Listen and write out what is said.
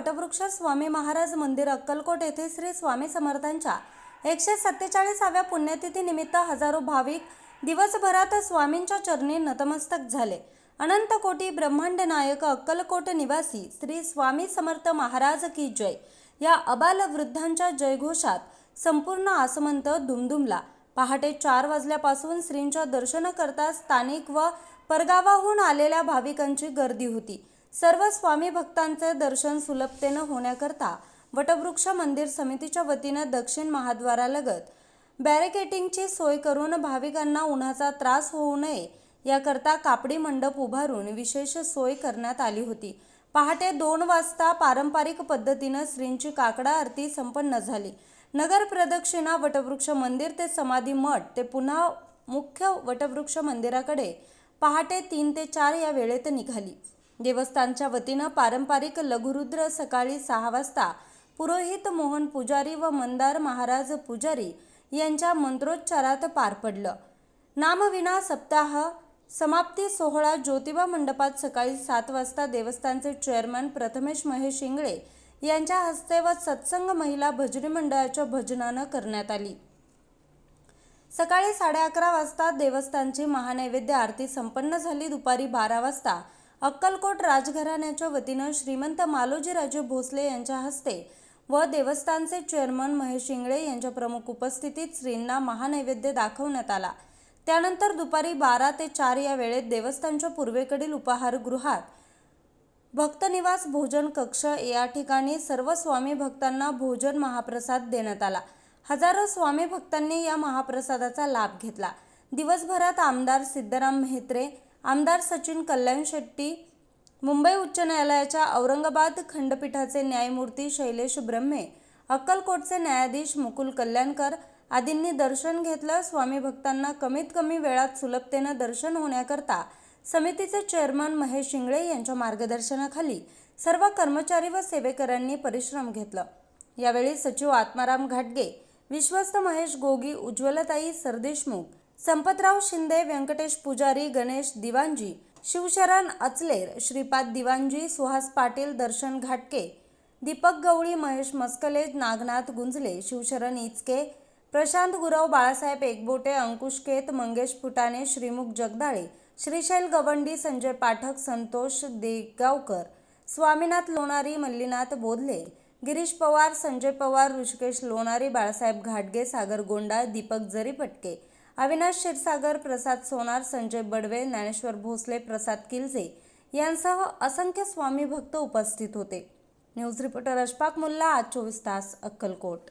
वटवृक्ष स्वामी महाराज मंदिर अक्कलकोट येथे श्री स्वामी समर्थांच्या एकशे सत्तेचाळीसाव्या पुण्यतिथीनिमित्त हजारो भाविक दिवसभरात स्वामींच्या चरणी नतमस्तक झाले. अनंत कोटी ब्रह्मांड नायक अक्कलकोट निवासी श्री स्वामी समर्थ महाराज की जय. या अबाल वृद्धांच्या जयघोषात संपूर्ण आसमंत दुमदुमला. पहाटे चार वाजल्यापासून श्रींच्या दर्शनाकरता स्थानिक व परगावाहून आलेल्या भाविकांची गर्दी होती. सर्व स्वामी भक्तांचे दर्शन सुलभतेनं होण्याकरता वटवृक्ष मंदिर समितीच्या वतीनं दक्षिण महाद्वारालगत बॅरिकेटिंगची सोय करून भाविकांना उन्हाचा त्रास होऊ नये याकरता कापडी मंडप उभारून विशेष सोय करण्यात आली होती. पहाटे दोन वाजता पारंपरिक पद्धतीनं श्रींची काकडा आरती संपन्न झाली. नगर प्रदक्षिणा वटवृक्ष मंदिर ते समाधी मठ ते पुन्हा मुख्य वटवृक्ष मंदिराकडे पहाटे तीन ते चार या वेळेत निघाली. देवस्थानच्या वतीनं पारंपरिक लघुरुद्र सकाळी सहा वाजता पुरोहित मोहन पुजारी व मंदार महाराज पुजारी यांच्या मंत्रोच्चारात पार पडलं. नामविना सप्ताह समाप्ती सोहळा ज्योतिबा मंडपात सकाळी सात वाजता देवस्थानचे चेअरमन प्रथमेश महेश इंगळे यांच्या हस्ते व सत्संग महिला भजनी मंडळाच्या भजनानं करण्यात आली. सकाळी साडे अकरा वाजता देवस्थानची महानैवेद्य आरती संपन्न झाली. दुपारी बारा वाजता अक्कलकोट राजघराण्याच्या वतीनं श्रीमंत मालोजीराजे भोसले यांच्या हस्ते व देवस्थानचे चेअरमन महेश इंगळे यांच्या प्रमुख उपस्थितीत श्रींना महानैवेद्य दाखवण्यात आला. त्यानंतर दुपारी बारा ते चार या वेळेत देवस्थानच्या पूर्वेकडील उपाहारगृहात भक्तनिवास भोजन कक्ष या ठिकाणी सर्व स्वामी भक्तांना भोजन महाप्रसाद देण्यात आला. हजारो स्वामी भक्तांनी या महाप्रसादाचा लाभ घेतला. दिवसभरात आमदार सिद्धराम मेहत्रे आमदार सचिन कल्याण शेट्टी मुंबई उच्च न्यायालयाच्या औरंगाबाद खंडपीठाचे न्यायमूर्ती शैलेश ब्रह्मे अक्कलकोटचे न्यायाधीश मुकुल कल्याणकर आदींनी दर्शन घेतलं. स्वामी भक्तांना कमीत कमी वेळात सुलभतेनं दर्शन होण्याकरता समितीचे चेअरमन महेश शिंगळे यांच्या मार्गदर्शनाखाली सर्व कर्मचारी व सेवेकरांनी परिश्रम घेतलं. यावेळी सचिव आत्माराम घाटगे विश्वस्त महेश गोगी उज्ज्वलताई सरदेशमुख संपतराव शिंदे व्यंकटेश पुजारी गणेश दिवांजी शिवशरण अचलेर श्रीपाद दिवांजी सुहास पाटील दर्शन घाटके दीपक गवळी महेश मस्कले नागनाथ गुंजले शिवशरण इचके प्रशांत गुरव बाळासाहेब एकबोटे अंकुश केत मंगेश फुटाणे श्रीमुख जगदाळे श्रीशैल गवंडी संजय पाठक संतोष देगावकर स्वामीनाथ लोणारी मल्लीनाथ बोधले गिरीश पवार संजय पवार ऋषिकेश लोणारी बाळासाहेब घाटगे सागर गोंडा दीपक जरीपटके अविनाश क्षीरसागर प्रसाद सोनार संजय बडवे ज्ञानेश्वर भोसले प्रसाद किल्जे यांसह असंख्य स्वामी भक्त उपस्थित होते. न्यूज रिपोर्टर अशफाक मुल्ला आज चोवीस तास अक्कलकोट.